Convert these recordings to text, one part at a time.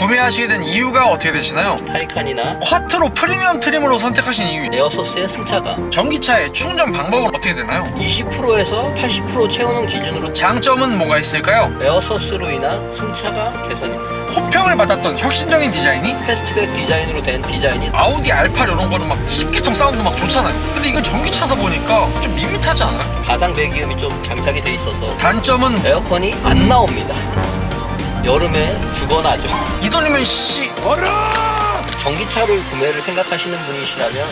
구매하시게 된 이유가 어떻게 되시나요? 타이칸이나 쿼트로 프리미엄 트림으로 선택하신 이유 에어소스의 승차가 전기차의 충전 방법은 어떻게 되나요? 20%에서 80% 채우는 기준으로 장점은 뭐가 있을까요? 에어소스로 인한 승차가 개선입니다. 호평을 받았던 혁신적인 디자인이 패스트백 디자인으로 된 디자인이 아우디 알파 이런 거는 막 10기통 사운드 막 좋잖아요 근데 이건 전기차다 보니까 좀 밋밋하지 않아요? 가상 배기음이 좀 장착이 돼 있어서 단점은 에어컨이 안 나옵니다. 여름에 죽어나죠. 이 돈이면 씨 어라 전기차를 구매를 생각하시는 분이시라면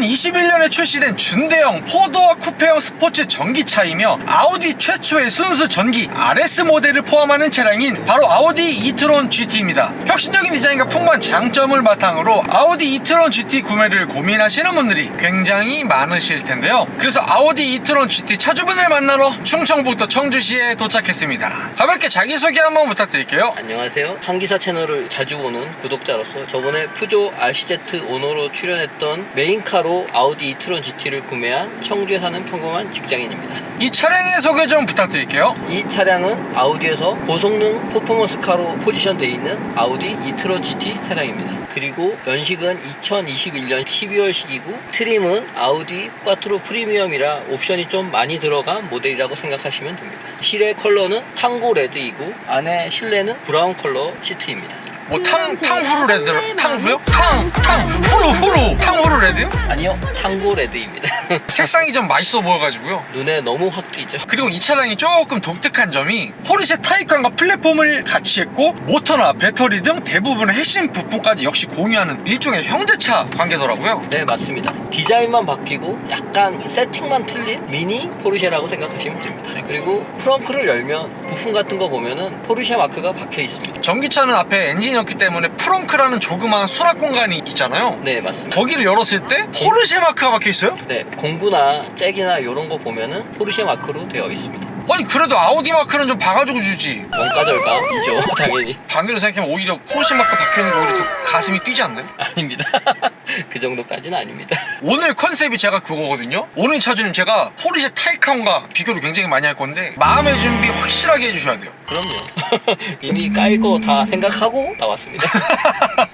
2021년 2007년에 출시된 준대형 포도와 쿠페형 스포츠 전기차이며 아우디 최초의 순수 전기 RS 모델을 포함하는 차량인 바로 아우디 이트론 GT입니다. 혁신적인 디자인과 풍부한 장점을 바탕으로 아우디 이트론 GT 구매를 고민하시는 분들이 굉장히 많으실 텐데요. 그래서 아우디 이트론 GT 차주분을 만나러 충청북도 청주시에 도착했습니다. 가볍게 자기소개 한번 부탁드릴게요. 안녕하세요. 한기사 채널을 자주 보는 구독자로서 저번에 푸조 RCZ 오너로 출연했던 메인카로 아우디 이트론 GT를 구매한 청주에 사는 평범한 직장인입니다. 이 차량의 소개 좀 부탁드릴게요 이 차량은 아우디에서 고성능 퍼포먼스 카로 포지션되어 있는 아우디 이트론 GT 차량입니다. 그리고 연식은 2021년 12월식이고 트림은 아우디 꽈트로 프리미엄이라 옵션이 좀 많이 들어간 모델이라고 생각하시면 됩니다. 실내 컬러는 탕고 레드이고 안에 실내는 브라운 컬러 시트입니다. 뭐 탕, 탕후루 레드, 탕후요? 탕, 탕, 후루, 후루, 탕후루 레드요? 아니요, 탕고 레드입니다. 색상이 좀 맛있어 보여가지고요. 눈에 너무 확 띄죠. 그리고 이 차량이 조금 독특한 점이 포르쉐 타이칸과 플랫폼을 같이 했고 모터나 배터리 등 대부분의 핵심 부품까지 역시 공유하는 일종의 형제차 관계더라고요. 네, 맞습니다. 디자인만 바뀌고 약간 세팅만 틀린 미니 포르쉐라고 생각하시면 됩니다. 그리고 프렁크를 열면 부품 같은 거 보면은 포르쉐 마크가 박혀 있습니다. 전기차는 앞에 엔진 이 없기 때문에 프렁크라는 조그마한 수납 공간이 있잖아요. 네, 맞습니다. 거기를 열었을 때 포르쉐 마크가 박혀 있어요? 네, 공구나 잭이나 이런 거 보면은 포르쉐 마크로 되어 있습니다. 아니 그래도 아우디 마크는 좀 봐가지고 주지. 원가절감이죠, 당연히. 반대로 생각하면 오히려 포르쉐 마크 박혀 있는 게 오히려 더 가슴이 뛰지 않나요? 아닙니다. 그 정도까지는 아닙니다. 오늘 컨셉이 제가 그거거든요. 오늘 차주님 제가 포르쉐 타이칸과 비교를 굉장히 많이 할 건데 마음의 준비 확실하게 해주셔야 돼요. 그럼요. 이미 깔 거 다 생각하고 나왔습니다.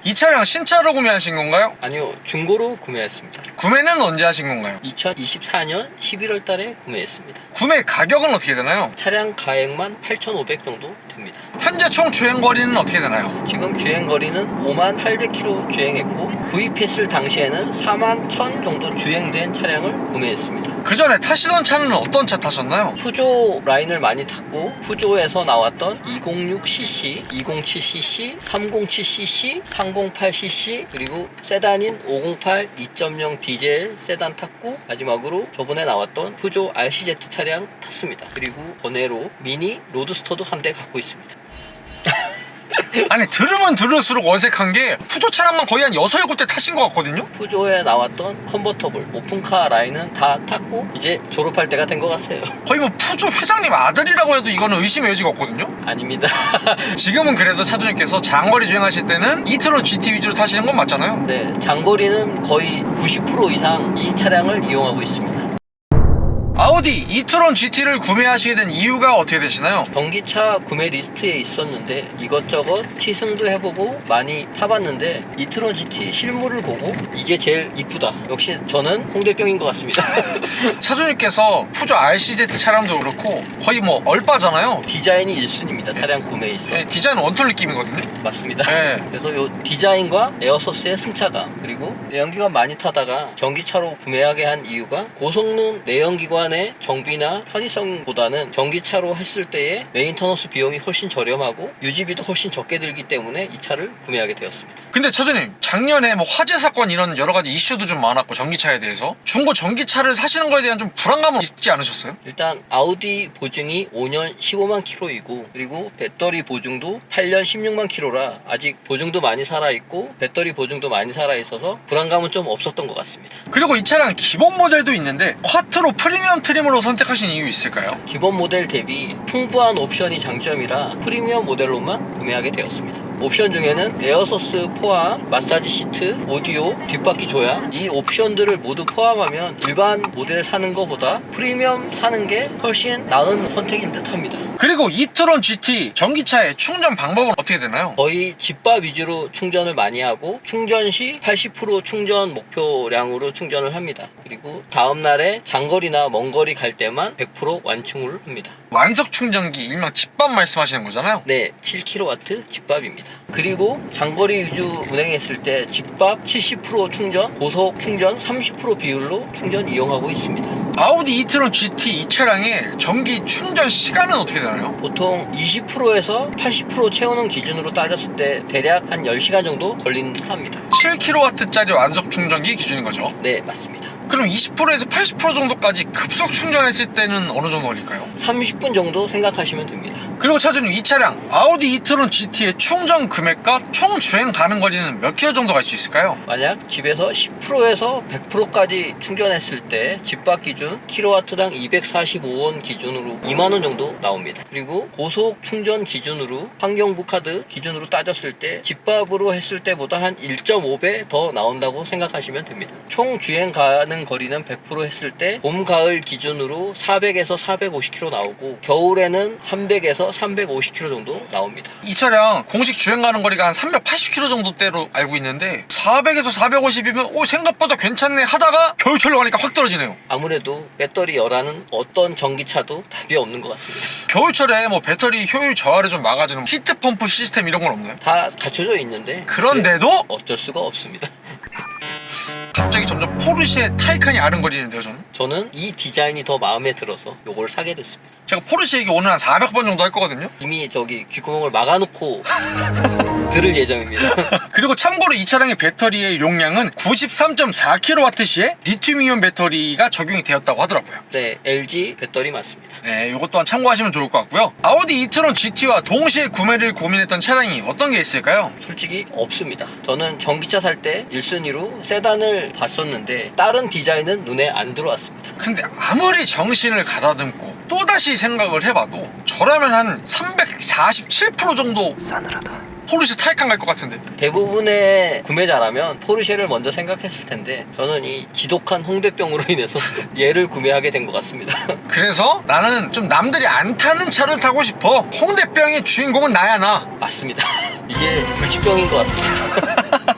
이 차량 신차로 구매하신 건가요? 아니요, 중고로 구매했습니다. 구매는 언제 하신 건가요? 2024년 11월 달에 구매했습니다. 구매 가격은 어떻게 되나요? 차량 가액만 8,500 정도 됩니다. 현재 총 주행 거리는 어떻게 되나요? 지금 주행 거리는 5만 800km 주행했고 구입했을 당시에는 4만 1000 정도 주행된 차량을 구매했습니다. 그 전에 타시던 차는 어떤 차 타셨나요? 푸조 라인을 많이 탔고 푸조에서 나왔던 206cc, 207cc, 307cc, 308cc 그리고 세단인 508 2.0 디젤 세단 탔고 마지막으로 저번에 나왔던 푸조 RCZ 차량 탔습니다. 그리고 번외로 미니 로드스터도 한 대 갖고 있습니다. 아니 들으면 들을수록 어색한 게 푸조 차량만 거의 한 6, 7대 타신 것 같거든요? 푸조에 나왔던 컨버터블 오픈카 라인은 다 탔고 이제 졸업할 때가 된 것 같아요. 거의 뭐 푸조 회장님 아들이라고 해도 이거는 의심의 여지가 없거든요? 아닙니다. 지금은 그래도 차주님께서 장거리 주행하실 때는 이트론 GT 위주로 타시는 건 맞잖아요? 네, 장거리는 거의 90% 이상 이 차량을 이용하고 있습니다. 아우디 이트론 GT를 구매하시게 된 이유가 어떻게 되시나요? 전기차 구매 리스트에 있었는데 이것저것 시승도 해보고 많이 타봤는데 이트론 GT 실물을 보고 이게 제일 이쁘다. 역시 저는 홍대병인 것 같습니다. 차주님께서 푸조 RCZ 차량도 그렇고 거의 뭐 얼빠잖아요. 디자인이 1순위입니다. 차량 구매에 있어. 네, 디자인 원툴 느낌이거든요. 맞습니다. 네. 그래서 요 디자인과 에어소스의 승차감 그리고 내연기관 많이 타다가 전기차로 구매하게 한 이유가 고성능 내연기관 그간의 정비나 편의성보다는 전기차로 했을 때의 메인터너스 비용이 훨씬 저렴하고 유지비도 훨씬 적게 들기 때문에 이 차를 구매하게 되었습니다. 근데 차주님 작년에 뭐 화재 사건 이런 여러 가지 이슈도 좀 많았고 전기차에 대해서 중고 전기차를 사시는 거에 대한 좀 불안감은 있지 않으셨어요? 일단 아우디 보증이 5년 15만 킬로이고 그리고 배터리 보증도 8년 16만 킬로라 아직 보증도 많이 살아 있고 배터리 보증도 많이 살아 있어서 불안감은 좀 없었던 것 같습니다. 그리고 이 차량 기본 모델도 있는데 쿼트로 프리미엄 트림으로 선택하신 이유 있을까요? 기본 모델 대비 풍부한 옵션이 장점이라 프리미엄 모델로만 구매하게 되었습니다. 옵션 중에는 에어소스 포함, 마사지 시트, 오디오, 뒷바퀴 조향 이 옵션들을 모두 포함하면 일반 모델 사는 것보다 프리미엄 사는 게 훨씬 나은 선택인 듯 합니다. 그리고 이트론 GT 전기차의 충전 방법은 어떻게 되나요? 거의 집밥 위주로 충전을 많이 하고 충전 시 80% 충전 목표량으로 충전을 합니다. 그리고 다음 날에 장거리나 먼 거리 갈 때만 100% 완충을 합니다. 완속 충전기 일명 집밥 말씀하시는 거잖아요. 네, 7kW 집밥입니다. 그리고 장거리 위주 운행했을 때 집밥 70% 충전, 고속 충전 30% 비율로 충전 이용하고 있습니다. 아우디 이트론 GT 이 차량의 전기 충전 시간은 어떻게 되나요? 보통 20%에서 80% 채우는 기준으로 따졌을 때 대략 한 10시간 정도 걸리는 듯 합니다. 7kW짜리 완속 충전기 기준인 거죠. 네, 맞습니다. 그럼 20%에서 80% 정도까지 급속 충전했을 때는 어느 정도 걸릴까요? 30분 정도 생각하시면 됩니다. 그리고 차주님 이 차량 아우디 이트론 GT의 충전 금액과 총 주행 가능 거리는 몇 킬로 정도 갈 수 있을까요? 만약 집에서 10%에서 100%까지 충전했을 때 집밥 기준 킬로와트당 245원 기준으로 2만 원 정도 나옵니다. 그리고 고속 충전 기준으로 환경부 카드 기준으로 따졌을 때 집밥으로 했을 때보다 한 1.5배 더 나온다고 생각하시면 됩니다. 총 주행 가능 거리는 100% 했을 때 봄 가을 기준으로 400에서 450km 나오고 겨울에는 300에서 350km 정도 나옵니다. 이 차량 공식 주행 가는 거리가 한 380km 정도대로 알고 있는데 400에서 450이면 오 생각보다 괜찮네 하다가 겨울철로 가니까 확 떨어지네요. 아무래도 배터리 열화는 어떤 전기차도 답이 없는 것 같습니다. 겨울철에 뭐 배터리 효율 저하를 좀 막아주는 히트 펌프 시스템 이런 건 없나요? 다 갖춰져 있는데 그런데도 네, 어쩔 수가 없습니다. 갑자기 점점 포르쉐 타이칸이 아른거리는데요 저는 저는 이 디자인이 더 마음에 들어서 요걸 사게 됐습니다. 제가 포르쉐 얘기 오늘 한 400번 정도 할 거거든요 이미 저기 귓구멍을 막아놓고 들을 예정입니다. 그리고 참고로 이 차량의 배터리의 용량은 93.4kWh 리튬이온 배터리가 적용이 되었다고 하더라고요 네, LG 배터리 맞습니다. 네, 이것 또한 참고하시면 좋을 것 같고요 아우디 이트론 GT와 동시에 구매를 고민했던 차량이 어떤 게 있을까요? 솔직히 없습니다. 저는 전기차 살 때 1순위로 세단을 봤었는데 다른 디자인은 눈에 안 들어왔습니다. 근데 아무리 정신을 가다듬고 또다시 생각을 해봐도 저라면 한 347% 정도 싸늘하다. 포르쉐 타이칸 갈 것 같은데 대부분의 구매자라면 포르쉐를 먼저 생각했을 텐데 저는 이 지독한 홍대병으로 인해서 얘를 구매하게 된 것 같습니다. 그래서 나는 좀 남들이 안 타는 차를 타고 싶어 홍대병의 주인공은 나야 나 맞습니다. 이게 불치병인 것 같습니다.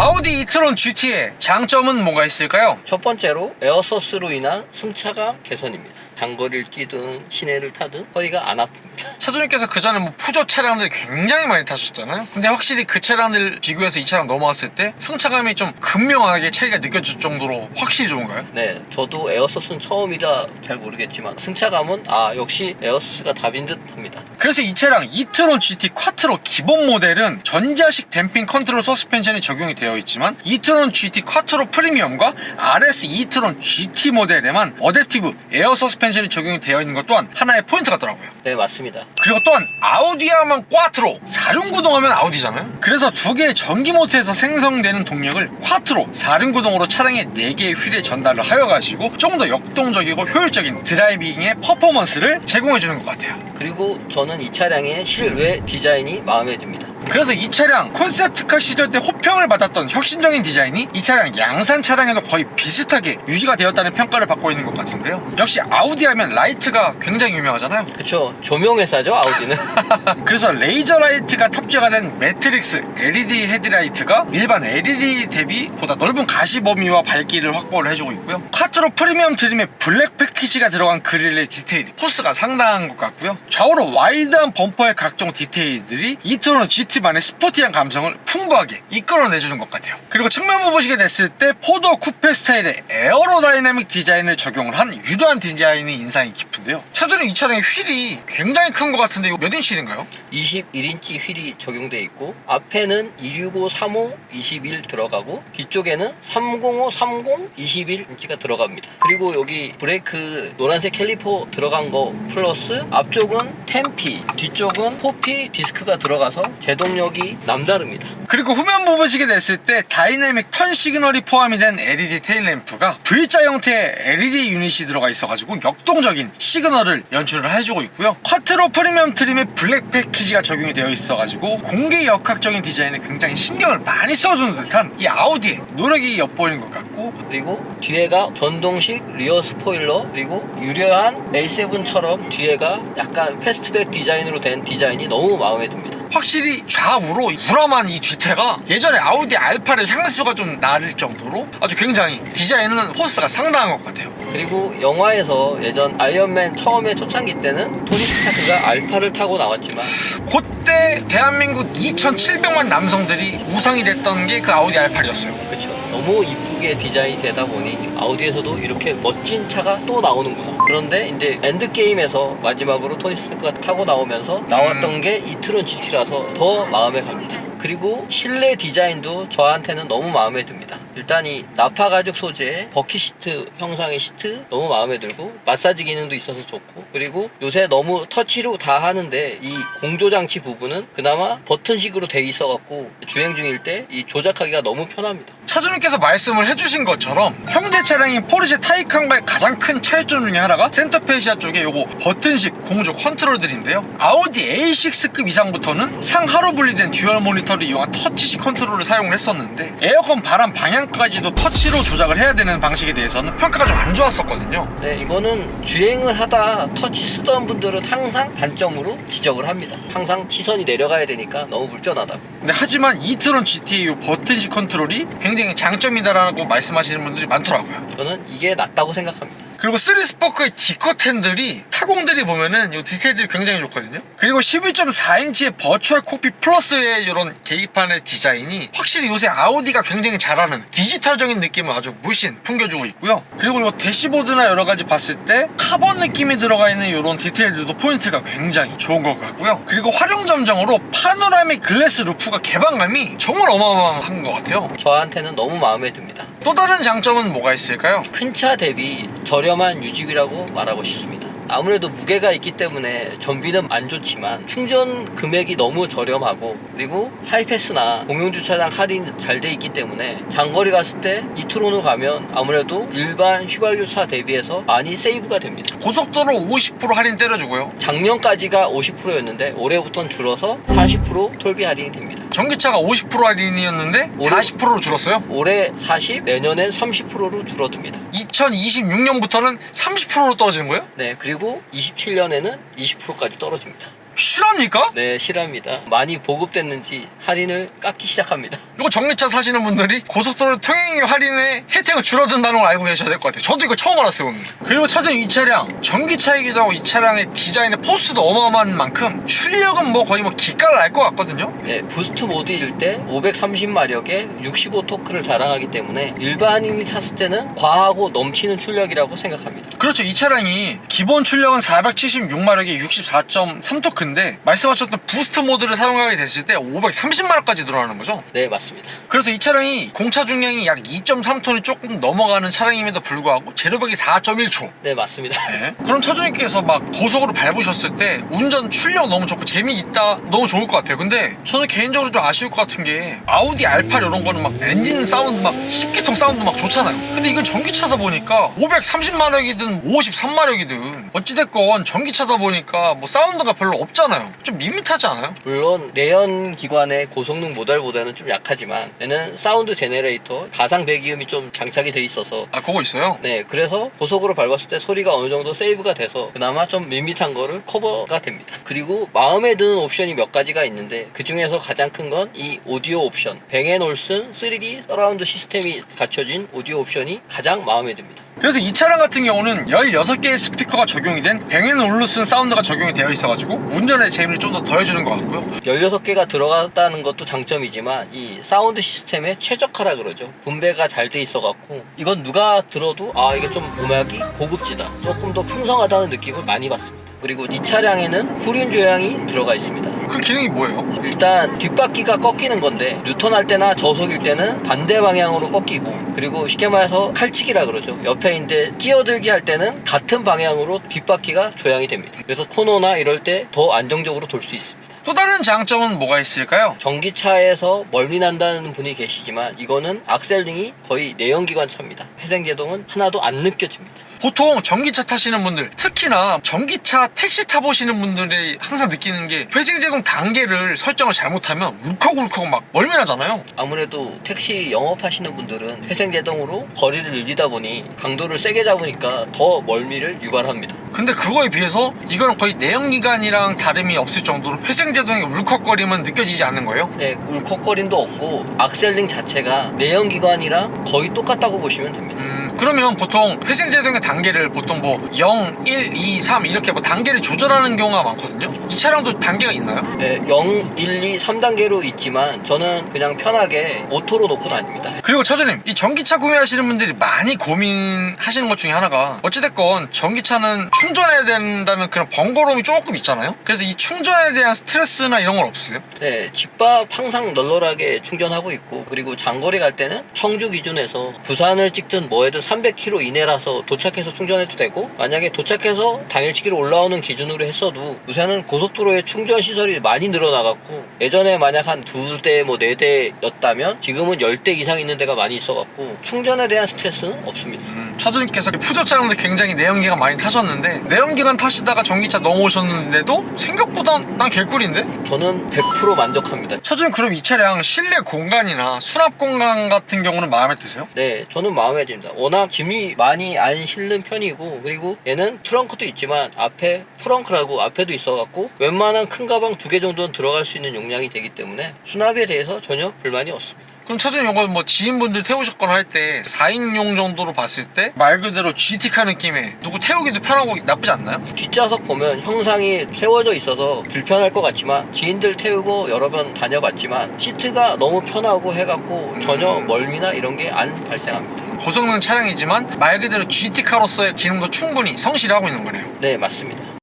아우디 이트론 GT의 장점은 뭐가 있을까요? 첫 번째로 에어서스로 인한 승차감 개선입니다. 장거리를 뛰든 시내를 타든 허리가 안 아픕니다. 차주님께서 그 전에 뭐 푸조 차량들 굉장히 많이 타셨잖아요. 근데 확실히 그 차량들 비교해서 이 차량 넘어왔을 때 승차감이 좀 극명하게 차이가 느껴질 정도로 확실히 좋은가요? 네, 저도 에어서스는 처음이라 잘 모르겠지만 승차감은 아 역시 에어서스가 답인 듯 합니다. 그래서 이 차량 이트론 GT 쿼트로 기본 모델은 전자식 댐핑 컨트롤 서스펜션이 적용이 되어 있지만 이트론 GT 쿼트로 프리미엄과 RS 이트론 GT 모델에만 어댑티브 에어 서스펜션이 적용이 되어 있는 것 또한 하나의 포인트 같더라고요. 네, 맞습니다. 그리고 또한 아우디하면 꽈트로 사륜구동하면 아우디잖아요 그래서 두 개의 전기 모터에서 생성되는 동력을 꽈트로 사륜구동으로 차량의 4개의 휠에 전달을 하여 가지고 조금 더 역동적이고 효율적인 드라이빙의 퍼포먼스를 제공해 주는 것 같아요 그리고 저는 이 차량의 실외 디자인이 마음에 듭니다. 그래서 이 차량 콘셉트카 시절 때 호평을 받았던 혁신적인 디자인이 이 차량 양산 차량에도 거의 비슷하게 유지가 되었다는 평가를 받고 있는 것 같은데요 역시 아우디 하면 라이트가 굉장히 유명하잖아요 그쵸 조명 회사죠 아우디는. 그래서 레이저 라이트가 탑재가 된 매트릭스 LED 헤드라이트가 일반 LED 대비보다 넓은 가시 범위와 밝기를 확보를 해주고 있고요. 카트로 프리미엄 트림에 블랙 패키지가 들어간 그릴의 디테일이 포스가 상당한 것 같고요. 좌우로 와이드한 범퍼의 각종 디테일들이 이트론 GT 스포티만의 스포티한 감성을 풍부하게 이끌어내주는 것 같아요. 그리고 측면부 보시게 됐을 때 포도 쿠페 스타일의 에어로다이내믹 디자인을 적용을 한 유려한 디자인이 인상이 깊은데요. 차주는 이 차량의 휠이 굉장히 큰 것 같은데 이거 몇 인치 휠인가요? 21인치 휠이 적용돼 있고 앞에는 265, 35, 21 들어가고 뒤쪽에는 305, 30, 21인치가 들어갑니다. 그리고 여기 브레이크 노란색 캘리퍼 들어간 거 플러스 앞쪽은 10P, 뒤쪽은 4P 디스크가 들어가서 제 동력이 남다릅니다. 그리고 후면부 보시게 됐을 때 다이내믹 턴 시그널이 포함이 된 LED 테일 램프가 V자 형태의 LED 유닛이 들어가 있어가지고 역동적인 시그널을 연출을 해주고 있고요. 쿼트로 프리미엄 트림의 블랙 패키지가 적용이 되어 있어가지고 공기 역학적인 디자인에 굉장히 신경을 많이 써주는 듯한 이 아우디의 노력이 엿보이는 것 같고 그리고 뒤에가 전동식 리어 스포일러 그리고 유려한 A7처럼 뒤에가 약간 패스트백 디자인으로 된 디자인이 너무 마음에 듭니다. 확실히 좌우로 우람한 이 뒤태가 예전에 아우디 R8의 향수가 좀 나를 정도로 아주 굉장히 디자인은 포스가 상당한 것 같아요. 그리고 영화에서 예전 아이언맨 처음에 초창기 때는 토니 스타크가 알파를 타고 나왔지만 그때 대한민국 2,700만 남성들이 우상이 됐던 게 그 아우디 R8이었어요. 그렇죠. 너무 이쁘 게 디자인이 되다 보니 아우디에서도 이렇게 멋진 차가 또 나오는구나. 그런데 이제 엔드 게임에서 마지막으로 토니 스타크가 타고 나오면서 나왔던 게 이트론 GT라서 더 마음에 갑니다. 그리고 실내 디자인도 저한테는 너무 마음에 듭니다. 일단 이 나파 가죽 소재의 버킷 시트 형상의 시트 너무 마음에 들고 마사지 기능도 있어서 좋고 그리고 요새 너무 터치로 다 하는데 이 공조 장치 부분은 그나마 버튼식으로 돼 있어 갖고 주행 중일 때 이 조작하기가 너무 편합니다. 차주님께서 말씀을 해주신 것처럼 형제 차량인 포르쉐 타이칸과의 가장 큰 차이점 중에 하나가 센터페시아 쪽에 요거 버튼식 공조 컨트롤들인데요. 아우디 A6급 이상부터는 상하로 분리된 듀얼 모니터를 이용한 터치식 컨트롤을 사용을 했었는데 에어컨 바람 방향 까지도 터치로 조작을 해야 되는 방식에 대해서는 평가가 좀 안 좋았었거든요. 네, 이거는 주행을 하다 터치 쓰던 분들은 항상 단점으로 지적을 합니다. 항상 시선이 내려가야 되니까 너무 불편하다고. 근데 하지만 이트론 GT의 요 버튼식 컨트롤이 굉장히 장점이다라고 말씀하시는 분들이 많더라고요. 저는 이게 낫다고 생각합니다. 그리고 3스포크의 디컷 핸들이 타공들이 보면은 이 디테일들이 굉장히 좋거든요. 그리고 11.4인치의 버추얼 코피 플러스의 이런 계기판의 디자인이 확실히 요새 아우디가 굉장히 잘하는 디지털적인 느낌을 아주 물씬 풍겨주고 있고요. 그리고 이 대시보드나 여러 가지 봤을 때 카본 느낌이 들어가 있는 이런 디테일들도 포인트가 굉장히 좋은 것 같고요. 그리고 활용 점정으로 파노라믹 글래스 루프가 개방감이 정말 어마어마한 것 같아요. 저한테는 너무 마음에 듭니다. 또 다른 장점은 뭐가 있을까요? 큰 차 대비 저렴 한 유지비라고 말하고 싶습니다. 아무래도 무게가 있기 때문에 전비는 안 좋지만 충전 금액이 너무 저렴하고 그리고 하이패스나 공용주차장 할인 잘 돼 있기 때문에 장거리 갔을 때 이트론으로 가면 아무래도 일반 휘발유차 대비해서 많이 세이브가 됩니다. 고속도로 50% 할인 때려주고요. 작년까지가 50%였는데 올해부터는 줄어서 40% 톨비 할인이 됩니다. 전기차가 50% 할인이었는데 올해- 40%로 줄었어요. 올해 40, 내년엔 30%로 줄어듭니다. 2026년부터는 30%로 떨어지는 거예요? 네, 그리고 27년에는 20%까지 떨어집니다. 실합니까? 네, 실합니다. 많이 보급됐는지 할인을 깎기 시작합니다. 이거 전기차 사시는 분들이 고속도로 통행 할인의 혜택은 줄어든다는 걸 알고 계셔야 될 것 같아요. 저도 이거 처음 알았어요, 오늘. 그리고 차주님 이 차량 전기차이기도 하고 이 차량의 디자인의 포스도 어마어마한 만큼 출력은 뭐 거의 뭐 기가를 알것 같거든요. 네, 부스트 모드일 때 530마력에 65 토크를 자랑하기 때문에 일반인이 탔을 때는 과하고 넘치는 출력이라고 생각합니다. 그렇죠. 이 차량이 기본 출력은 476마력에 64.3토크 인데 말씀하셨던 부스트 모드를 사용하게 됐을 때 530마력까지 늘어나는 거죠. 네, 맞습니다. 그래서 이 차량이 공차 중량이 약 2.3톤이 조금 넘어가는 차량임에도 불구하고 제로백이 4.1초. 네, 맞습니다. 네. 그럼 차주님께서 막 고속으로 밟으셨을 때 운전 출력 너무 좋고 재미있다 너무 좋을 것 같아요. 근데 저는 개인적으로 좀 아쉬울 것 같은 게 아우디 R8 이런 거는 막 엔진 사운드 막 10기통 사운드 막 좋잖아요. 근데 이건 전기차다 보니까 530마력이든 53마력이든 어찌됐건 전기차다 보니까 뭐 사운드가 별로 없잖아요. 좀 밋밋하지 않아요? 물론 내연 기관의 고성능 모델보다는 좀 약하지만 얘는 사운드 제네레이터 가상 배기음이 좀 장착이 돼 있어서 아 그거 있어요? 네 그래서 고속으로 밟았을 때 소리가 어느 정도 세이브가 돼서 그나마 좀 밋밋한 거를 커버가 됩니다 그리고 마음에 드는 옵션이 몇 가지가 있는데 그 중에서 가장 큰 건 이 오디오 옵션 뱅앤올슨 3D 서라운드 시스템이 갖춰진 오디오 옵션이 가장 마음에 듭니다 그래서 이 차량 같은 경우는 16개의 스피커가 적용이 된 뱅앤올루슨 사운드가 적용이 되어 있어가지고 운전의 재미를 좀 더 더해주는 것 같고요 16개가 들어갔다는 것도 장점이지만 이 사운드 시스템에 최적화라 그러죠. 분배가 잘 돼 있어 갖고 이건 누가 들어도 아 이게 좀 음악이 고급지다. 조금 더 풍성하다는 느낌을 많이 받습니다. 그리고 이 차량에는 후륜 조향이 들어가 있습니다. 그 기능이 뭐예요? 일단 뒷바퀴가 꺾이는 건데 뉴턴할 때나 저속일 때는 반대 방향으로 꺾이고 그리고 쉽게 말해서 칼치기라 그러죠 옆에 있는데 끼어들기 할 때는 같은 방향으로 뒷바퀴가 조향이 됩니다 그래서 코너나 이럴 때 더 안정적으로 돌 수 있습니다 또 다른 장점은 뭐가 있을까요? 전기차에서 멀미 난다는 분이 계시지만 이거는 악셀링이 거의 내연기관 차입니다 회생 제동은 하나도 안 느껴집니다 보통 전기차 타시는 분들 특히나 전기차 택시 타보시는 분들이 항상 느끼는 게 회생제동 단계를 설정을 잘못하면 울컥울컥 막 멀미 나잖아요. 아무래도 택시 영업하시는 분들은 회생제동으로 거리를 늘리다 보니 강도를 세게 잡으니까 더 멀미를 유발합니다. 근데 그거에 비해서 이거는 거의 내연기관이랑 다름이 없을 정도로 회생제동의 울컥거림은 느껴지지 않는 거예요? 네, 울컥거림도 없고 악셀링 자체가 내연기관이랑 거의 똑같다고 보시면 됩니다. 음, 그러면 보통 회생제동의 단계를 보통 뭐 0, 1, 2, 3 이렇게 뭐 단계를 조절하는 경우가 많거든요 이 차량도 단계가 있나요? 네, 0, 1, 2, 3단계로 있지만 저는 그냥 편하게 오토로 놓고 다닙니다. 그리고 차주님 이 전기차 구매하시는 분들이 많이 고민하시는 것 중에 하나가 어찌됐건 전기차는 충전해야 된다는 그런 번거로움이 조금 있잖아요 그래서 이 충전에 대한 스트레스나 이런 건 없으세요? 네, 집밥 항상 널널하게 충전하고 있고 그리고 장거리 갈 때는 청주 기준에서 부산을 찍든 뭐해든 300km 이내라서 도착해서 충전해도 되고 만약에 도착해서 당일치기로 올라오는 기준으로 했어도 요새는 고속도로에 충전 시설이 많이 늘어나갖고 예전에 만약 한 두 대 뭐 네 대였다면 지금은 10대 이상 있는 데가 많이 있어갖고 충전에 대한 스트레스는 없습니다. 음, 차주님께서 푸조 차량도 굉장히 내연기관 많이 타셨는데 내연기관 타시다가 전기차 넘어오셨는데도 생각보다 난 개꿀인데? 저는 100% 만족합니다. 차주님 그럼 이 차량 실내 공간이나 수납 공간 같은 경우는 마음에 드세요? 네, 저는 마음에 듭니다. 워낙 짐이 많이 안 실는 편이고, 그리고 얘는 트렁크도 있지만 앞에 프렁크라고 앞에도 있어갖고 웬만한 큰 가방 두 개 정도는 들어갈 수 있는 용량이 되기 때문에 수납에 대해서 전혀 불만이 없습니다. 그럼 차주님 이거 뭐 지인분들 태우셨거나 할 때 4인용 정도로 봤을 때 말 그대로 GT카 느낌의 누구 태우기도 편하고 나쁘지 않나요? 뒷좌석 보면 형상이 세워져 있어서 불편할 것 같지만 지인들 태우고 여러 번 다녀봤지만 시트가 너무 편하고 해갖고 전혀 멀미나 이런 게 안 발생합니다. 고성능 차량이지만 말 그대로 GT카로서의 기능도 충분히 성실히 하고 있는 거네요 네, 맞습니다.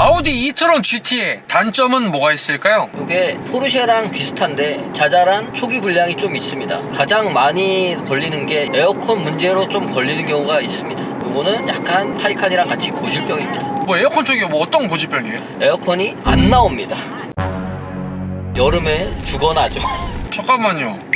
아우디 이트론 GT의 단점은 뭐가 있을까요? 이게 포르쉐랑 비슷한데 자잘한 초기 불량이 좀 있습니다. 가장 많이 걸리는 게 에어컨 문제로 좀 걸리는 경우가 있습니다. 이거는 약간 타이칸이랑 같이 고질병입니다. 뭐 에어컨 쪽이 뭐 어떤 고질병이에요? 에어컨이 안 나옵니다. 여름에 죽어나죠. 잠깐만요.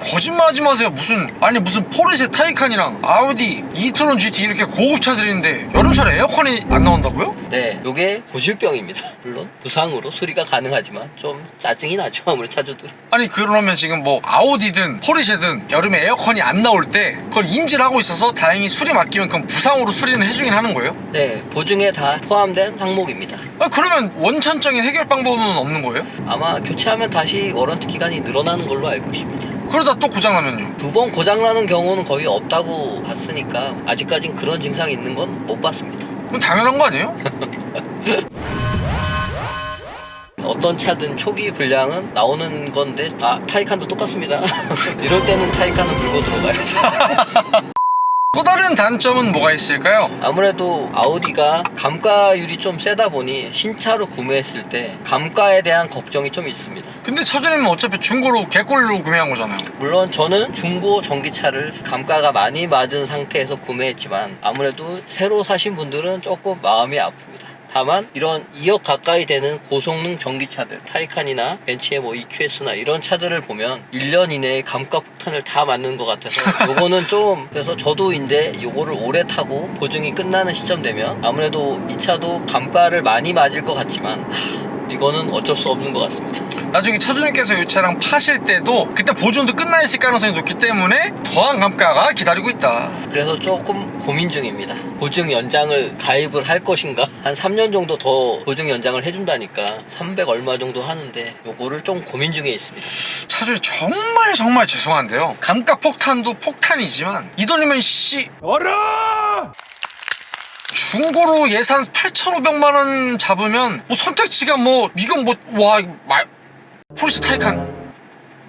거짓말하지 마세요. 무슨 아니 무슨 포르쉐 타이칸이랑 아우디 이트론 GT 이렇게 고급 차들인데 여름철에 에어컨이 안 나온다고요? 네, 이게 고질병입니다. 물론 부상으로 수리가 가능하지만 좀 짜증이 나죠. 아무리 차주들은. 아니 그러면 지금 뭐 아우디든 포르쉐든 여름에 에어컨이 안 나올 때 그걸 인지를 하고 있어서 다행히 수리 맡기면 그럼 부상으로 수리는 해주긴 하는 거예요? 네, 보증에 다 포함된 항목입니다. 아, 그러면 원천적인 해결 방법은 없는 거예요? 아마 교체하면 다시 워런티 기간이 늘어나는 걸로 알고 있습니다. 그러다 또 고장나면요? 두 번 고장나는 경우는 거의 없다고 봤으니까 아직까진 그런 증상이 있는 건 못 봤습니다. 그건 당연한 거 아니에요? 어떤 차든 초기 불량은 나오는 건데 아 타이칸도 똑같습니다. 이럴 때는 타이칸은 물고 들어가야죠. 또 다른 단점은 뭐가 있을까요? 아무래도 아우디가 감가율이 좀 세다 보니 신차로 구매했을 때 감가에 대한 걱정이 좀 있습니다. 근데 차주님은 어차피 중고로 개꿀로 구매한 거잖아요. 물론 저는 중고 전기차를 감가가 많이 맞은 상태에서 구매했지만 아무래도 새로 사신 분들은 조금 마음이 아픕니 다. 다만 이런 2억 가까이 되는 고성능 전기차들 타이칸이나 벤츠의 뭐 EQS나 이런 차들을 보면 1년 이내에 감가 폭탄을 다 맞는 것 같아서 요거는 좀 그래서 저도인데 요거를 오래 타고 보증이 끝나는 시점 되면 아무래도 이 차도 감가를 많이 맞을 것 같지만 하, 이거는 어쩔 수 없는 것 같습니다. 나중에 차주님께서 이 차량 파실 때도 그때 보증도 끝나 있을 가능성이 높기 때문에 더한 감가가 기다리고 있다. 그래서 조금 고민 중입니다. 보증 연장을 가입을 할 것인가? 한 3년 정도 더 보증 연장을 해준다니까 300 얼마 정도 하는데 요거를 좀 고민 중에 있습니다. 차주님 정말 정말 죄송한데요. 감가 폭탄도 폭탄이지만 이 돈이면 씨 얼어! 중고로 예산 8,500만 원 잡으면 뭐 선택지가 뭐 이건 뭐와 말 포르쉐 타이칸.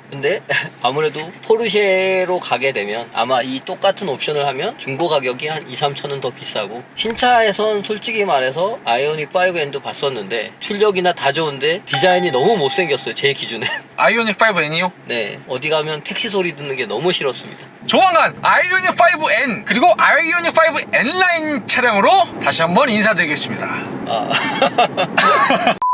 근데 아무래도 포르쉐로 가게 되면 아마 이 똑같은 옵션을 하면 중고 가격이 한 2, 3천 원더 비싸고. 신차에선 솔직히 말해서 아이오닉 5N도 봤었는데 출력이나 다 좋은데 디자인이 너무 못생겼어요 제 기준에. 아이오닉 5N이요? 네. 어디 가면 택시 소리 듣는 게 너무 싫었습니다. 조만간 아이오닉 5N 그리고 아이오닉 5N 라인 차량으로 다시 한번 인사드리겠습니다. 아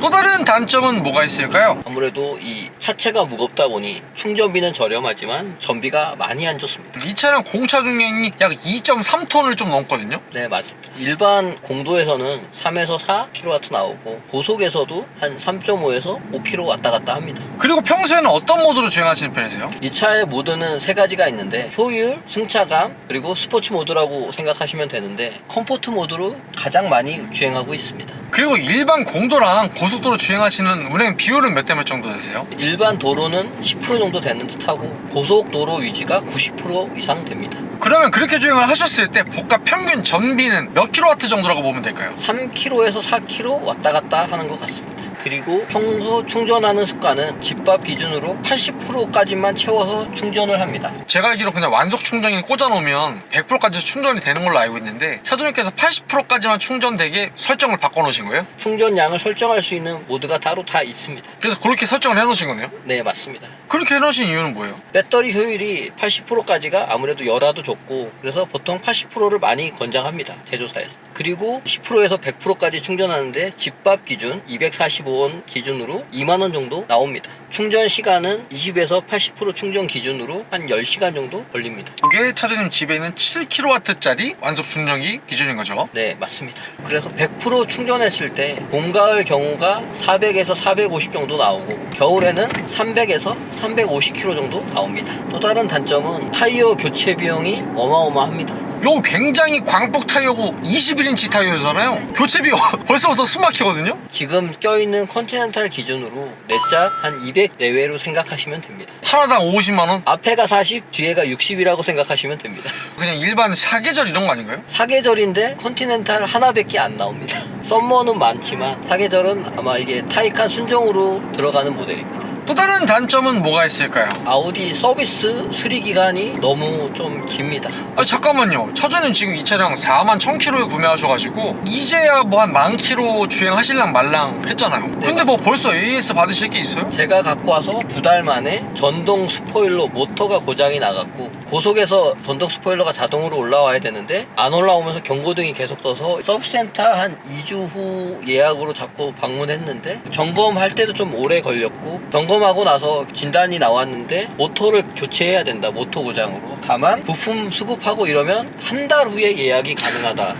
또 다른 단점은 뭐가 있을까요? 아무래도 이 차체가 무겁다 보니 충전비는 저렴하지만 전비가 많이 안 좋습니다 이 차량 공차 중량이 약 2.3톤을 좀 넘거든요. 네 맞습니다 일반 공도에서는 3에서 4kW 나오고 고속에서도 한 3.5에서 5km 왔다 갔다 합니다 그리고 평소에는 어떤 모드로 주행하시는 편이세요? 이 차의 모드는 세 가지가 있는데 효율, 승차감, 그리고 스포츠 모드라고 생각하시면 되는데 컴포트 모드로 가장 많이 주행하고 있습니다. 그리고 일반 공도랑 고 속도로 주행하시는 운행 비율은 몇 대 몇 정도 되세요? 일반 도로는 10% 정도 되는 듯하고 고속도로 위지가 90% 이상 됩니다. 그러면 그렇게 주행을 하셨을 때 복합 평균 전비는 몇 킬로와트 정도라고 보면 될까요? 3km에서 4km 왔다 갔다 하는 것 같습니다. 그리고 평소 충전하는 습관은 집밥 기준으로 80%까지만 채워서 충전을 합니다. 제가 알기로 그냥 완속 충전기 꽂아놓으면 100%까지 충전이 되는 걸로 알고 있는데 차주님께서 80%까지만 충전되게 설정을 바꿔놓으신 거예요? 충전량을 설정할 수 있는 모드가 따로 다 있습니다. 그래서 그렇게 설정을 해놓으신 거네요? 네, 맞습니다. 그렇게 해놓으신 이유는 뭐예요? 배터리 효율이 80%까지가 아무래도 열화도 좋고 그래서 보통 80%를 많이 권장합니다 제조사에서 그리고 10%에서 100%까지 충전하는데 집밥 기준 245원 기준으로 2만원 정도 나옵니다 충전 시간은 20에서 80% 충전 기준으로 한 10시간 정도 걸립니다. 이게 차주님 집에 있는 7kW짜리 완속 충전기 기준인 거죠? 네 맞습니다. 그래서 100% 충전했을 때 봄 가을 경우가 400에서 450 정도 나오고 겨울에는 300에서 350km 정도 나옵니다. 또 다른 단점은 타이어 교체 비용이 어마어마합니다. 요 굉장히 광폭 타이어고 21인치 타이어잖아요. 교체비 벌써부터 숨 막히거든요? 지금 껴있는 컨티넨탈 기준으로 내짝 한 200 내외로 생각하시면 됩니다 하나당 50만원? 앞에가 40 뒤에가 60이라고 생각하시면 됩니다 그냥 일반 사계절 이런 거 아닌가요? 사계절인데 컨티넨탈 하나밖에 안 나옵니다 썸머는 많지만 사계절은 아마 이게 타이칸 순정으로 들어가는 모델입니다 또 다른 단점은 뭐가 있을까요? 아우디 서비스 수리 기간이 너무 좀 깁니다 아 잠깐만요 차주님 지금 이 차량 4만 1000km에 구매하셔가지고 이제야 뭐 한 만 킬로 주행하실랑 말랑 했잖아요 근데 뭐 벌써 AS 받으실 게 있어요? 제가 갖고 와서 두 달 만에 전동 스포일러 모터가 고장이 나갔고 고속에서 전동 스포일러가 자동으로 올라와야 되는데 안 올라오면서 경고등이 계속 떠서 서브센터 한 2주 후 예약으로 잡고 방문했는데 점검할 때도 좀 오래 걸렸고 점검 하고 나서 진단이 나왔는데 모터를 교체해야 된다 모터 고장으로. 다만 부품 수급하고 이러면 한 달 후에 예약이 가능하다.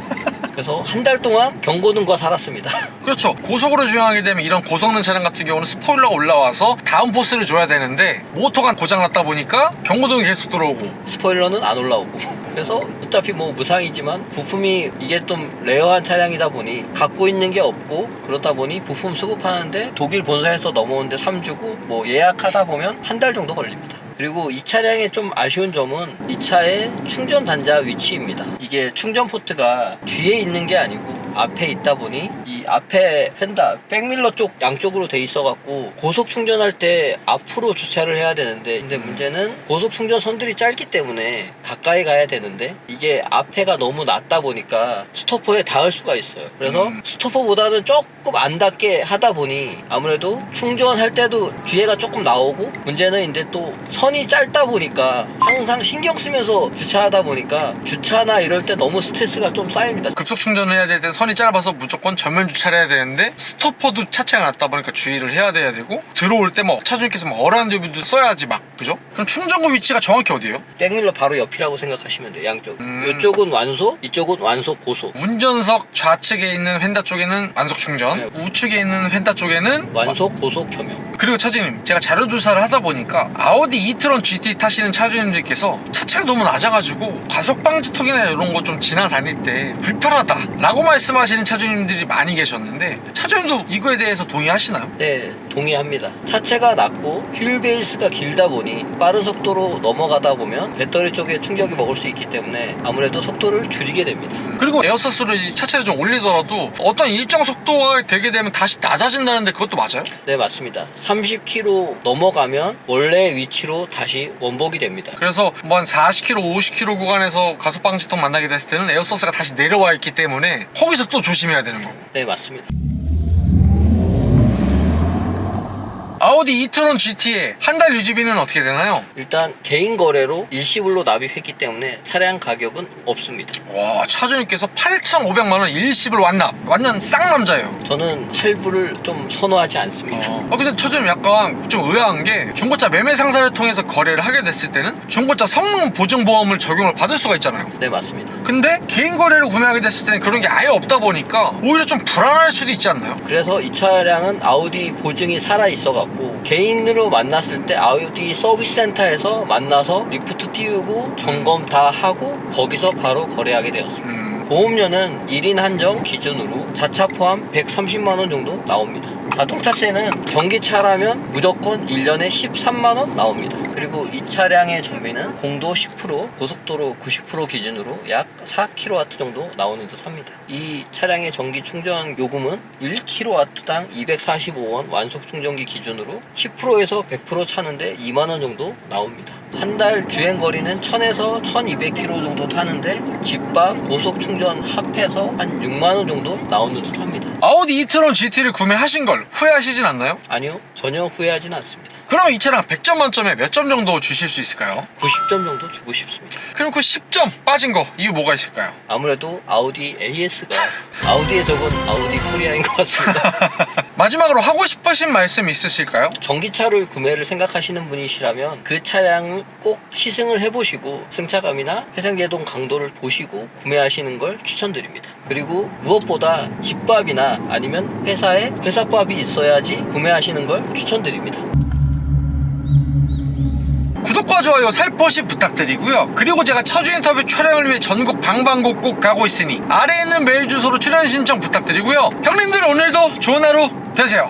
그래서 한 달 동안 경고등과 살았습니다. 그렇죠. 고속으로 주행하게 되면 이런 고성능 차량 같은 경우는 스포일러가 올라와서 다운 포스를 줘야 되는데 모터가 고장났다 보니까 경고등이 계속 들어오고. 스포일러는 안 올라오고. 그래서 어차피 뭐 무상이지만 부품이 이게 좀 레어한 차량이다 보니 갖고 있는 게 없고 그러다 보니 부품 수급하는데 독일 본사에서 넘어오는데 3주고 뭐 예약하다 보면 한 달 정도 걸립니다. 그리고 이 차량의 좀 아쉬운 점은 이 차의 충전 단자 위치입니다. 이게 충전 포트가 뒤에 있는 게 아니고 앞에 있다 보니 이 앞에 펜다 백밀러 쪽 양쪽으로 돼 있어 갖고 고속 충전할 때 앞으로 주차를 해야 되는데 근데 문제는 고속 충전 선들이 짧기 때문에 가까이 가야 되는데 이게 앞에가 너무 낮다 보니까 스토퍼에 닿을 수가 있어요 그래서 음. 스토퍼보다는 조금 안 닿게 하다 보니 아무래도 충전할 때도 뒤에가 조금 나오고 문제는 이제 또 선이 짧다 보니까 항상 신경 쓰면서 주차하다 보니까 주차나 이럴 때 너무 스트레스가 좀 쌓입니다 급속 충전을 해야 될 때 선이 짧아서 무조건 전면 주차를 해야 되는데 스토퍼도 차체가 낮다 보니까 주의를 해야 돼야 되고 들어올 때뭐 차주님께서 뭐 어라운드 뷰도 써야지 막 그죠? 그럼 충전구 위치가 정확히 어디예요? 백밀러 바로 옆이라고 생각하시면 돼요. 양쪽. 음. 이쪽은 완소, 이쪽은 완소 고속. 운전석 좌측에 있는 펜다 쪽에는 완속 충전 네. 우측에 있는 펜다 쪽에는 완소 고속 겸용. 그리고 차주님 제가 자료 조사를 하다 보니까 아우디 이트론 GT 타시는 차주님들께서 차체가 너무 낮아가지고 과속 방지턱이나 이런 거 좀 지나다닐 때 불편하다 라고 말씀하시는 차주님들이 많이 계셨는데 차주님도 이거에 대해서 동의하시나요? 네, 동의합니다. 차체가 낮고 휠 베이스가 길다 보니 빠른 속도로 넘어가다 보면 배터리 쪽에 충격이 먹을 수 있기 때문에 아무래도 속도를 줄이게 됩니다. 그리고 에어서스를 이 차체를 좀 올리더라도 어떤 일정 속도가 되게 되면 다시 낮아진다는데 그것도 맞아요? 네, 맞습니다. 30km 넘어가면 원래 위치로 다시 원복이 됩니다. 그래서 뭐 한 40km, 50km 구간에서 가속 방지턱 만나게 됐을 때는 에어서스가 다시 내려와 있기 때문에 거기서 또 조심해야 되는 거고 네, 맞습니다. 아우디 이트론 GT의 한달 유지비는 어떻게 되나요? 일단 개인 거래로 일시불로 납입했기 때문에 차량 가격은 없습니다. 와 차주님께서 8,500만 원 일시불 완납 완전 쌍남자예요 저는 할부를 좀 선호하지 않습니다. 어, 근데 차주님 약간 좀 의아한 게 중고차 매매 상사를 통해서 거래를 하게 됐을 때는 중고차 성능 보증 보험을 적용을 받을 수가 있잖아요 네, 맞습니다. 근데 개인 거래로 구매하게 됐을 때는 그런 게 아예 없다 보니까 오히려 좀 불안할 수도 있지 않나요? 그래서 이 차량은 아우디 보증이 살아 있어갖고 개인으로 만났을 때 아우디 서비스 센터에서 만나서 리프트 띄우고 점검 다 하고 거기서 바로 거래하게 되었습니다. 음, 보험료는 1인 한정 기준으로 자차 포함 130만 원 정도 나옵니다. 자동차세는 전기차라면 무조건 1년에 13만 원 나옵니다. 그리고 이 차량의 전비는 공도 10%, 고속도로 90% 기준으로 약 4kW 정도 나오는 듯 합니다. 이 차량의 전기 충전 요금은 1kW당 245원 완속 충전기 기준으로 10%에서 100% 차는데 2만 원 정도 나옵니다. 한 달 주행 거리는 1000에서 1200km 정도 타는데 집밥 고속 충전 합해서 한 6만 원 정도 나오는 듯 합니다. 아우디 이트론 GT를 구매하신 걸 후회하시진 않나요? 아니요, 전혀 후회하진 않습니다. 그러면 이 차량 100점 만점에 몇 점 정도 주실 수 있을까요? 90점 정도 주고 싶습니다. 그럼 그 10점 빠진 거 이유 뭐가 있을까요? 아무래도 아우디 AS가 아우디에 적은 아우디 코리아인 것 같습니다. 마지막으로 하고 싶으신 말씀 있으실까요? 전기차를 구매를 생각하시는 분이시라면 그 차량을 꼭 시승을 해보시고 승차감이나 회생제동 강도를 보시고 구매하시는 걸 추천드립니다. 그리고 무엇보다 집밥이나 아니면 회사에 회사밥이 있어야지 구매하시는 걸 추천드립니다. 구독과 좋아요 살포시 부탁드리고요. 그리고 제가 차주 인터뷰 촬영을 위해 전국 방방곡곡 가고 있으니 아래에 있는 메일 주소로 출연 신청 부탁드리고요. 형님들 오늘도 좋은 하루 되세요.